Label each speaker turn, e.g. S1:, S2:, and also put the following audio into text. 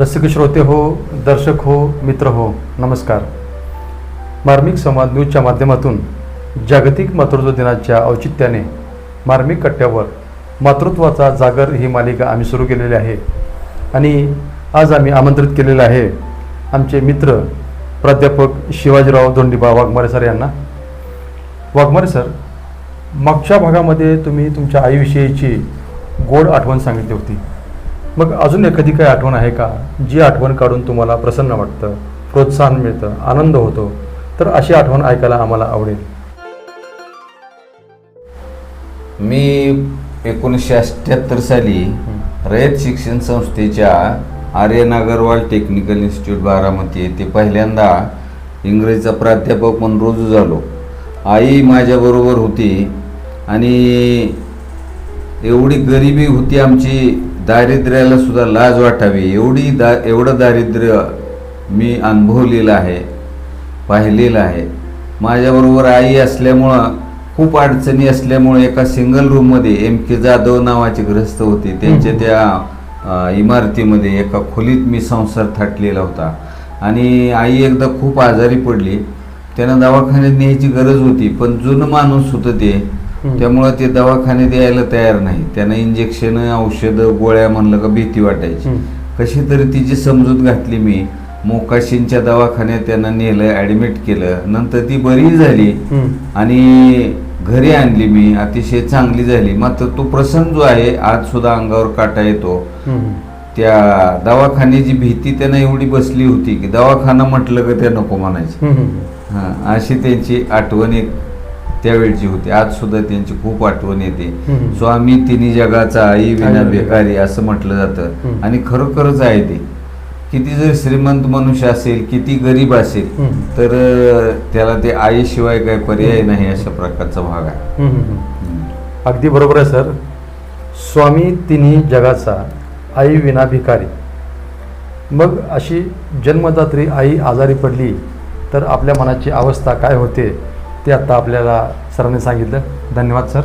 S1: रसिक श्रोते हो दर्शक हो मित्र हो नमस्कार. मार्मिक संवाद न्यूजच्या माध्यमातून जागतिक मातृत्व दिनाच्या औचित्याने मार्मिक कट्ट्यावर मातृत्वाचा जागर ही मालिका आम्ही सुरू केलेली आहे. आणि आज आम्ही आमंत्रित केलेलं आहे आमचे मित्र प्राध्यापक शिवाजीराव धोंडीबा वाघमारे सर यांना. वाघमारे सर मागच्या भागामध्ये तुम्ही तुमच्या आईविषयीची गोड आठवण सांगितली होती. मग अजून एखादी काही आठवण आहे का? जी आठवण काढून तुम्हाला प्रसन्न वाटतं प्रोत्साहन मिळतं आनंद होतो तर अशी आठवण ऐकायला आम्हाला आवडेल.
S2: मी एकोणीसशे अठ्ठ्याहत्तर साली रयत शिक्षण संस्थेच्या आर्यन अगरवाल टेक्निकल इन्स्टिट्यूट बारामती येथे पहिल्यांदा इंग्रजीचा प्राध्यापक म्हणून रुजू झालो. आई माझ्याबरोबर होती आणि एवढी गरिबी होती आमची दारिद्र्याला सुद्धा लाज वाटावी. एवढी दा एवढं दारिद्र्य मी अनुभवलेलं आहे पाहिलेलं आहे. माझ्याबरोबर आई असल्यामुळं खूप अडचणी असल्यामुळे एका सिंगल रूममध्ये एम के जाधव नावाचे ग्रस्त होते. त्यांच्या त्या इमारतीमध्ये एका खोलीत मी संसार थाटलेला होता. आणि आई एकदा खूप आजारी पडली. त्यांना दवाखान्यात न्यायची गरज होती. पण जुनं माणूस होतं ते. त्यामुळं ते दवाखान्यात यायला तयार नाही. त्यांना इंजेक्शन औषधं गोळ्या म्हणलं का भीती वाटायची. कशी तरी तिची समजूत घातली मी. मोकाशींच्या दवाखान्यात त्यांना नेलं ॲडमिट केलं. नंतर ती बरी झाली. आणि घरी आणली मी. अतिशय चांगली झाली. मात्र तो प्रसंग जो आहे आज सुद्धा अंगावर काटा येतो. त्या दवाखान्याची भीती त्यांना एवढी बसली होती की दवाखाना म्हटलं का त्या नको म्हणायचे. हा अशी त्यांची आठवण एक त्यावेळची होती आज सुद्धा त्यांची खूप आठवण येते. स्वामी तिन्ही जगाचा आई विना बेकारी असं म्हटलं जातं. आणि खरोखरच आहे ते. किती जर श्रीमंत मनुष्य असेल किती गरीब असेल. तर त्याला ते आईशिवाय काही पर्याय नाही अशा प्रकारचा भाग आहे.
S1: अगदी बरोबर आहे सर. स्वामी तिन्ही जगाचा आई विना भिकारी मग अशी जन्मदात्री आई आजारी पडली तर आपल्या मनाची अवस्था काय होते? ते आत्ता आपल्याला सरांनी सांगितलं. धन्यवाद सर.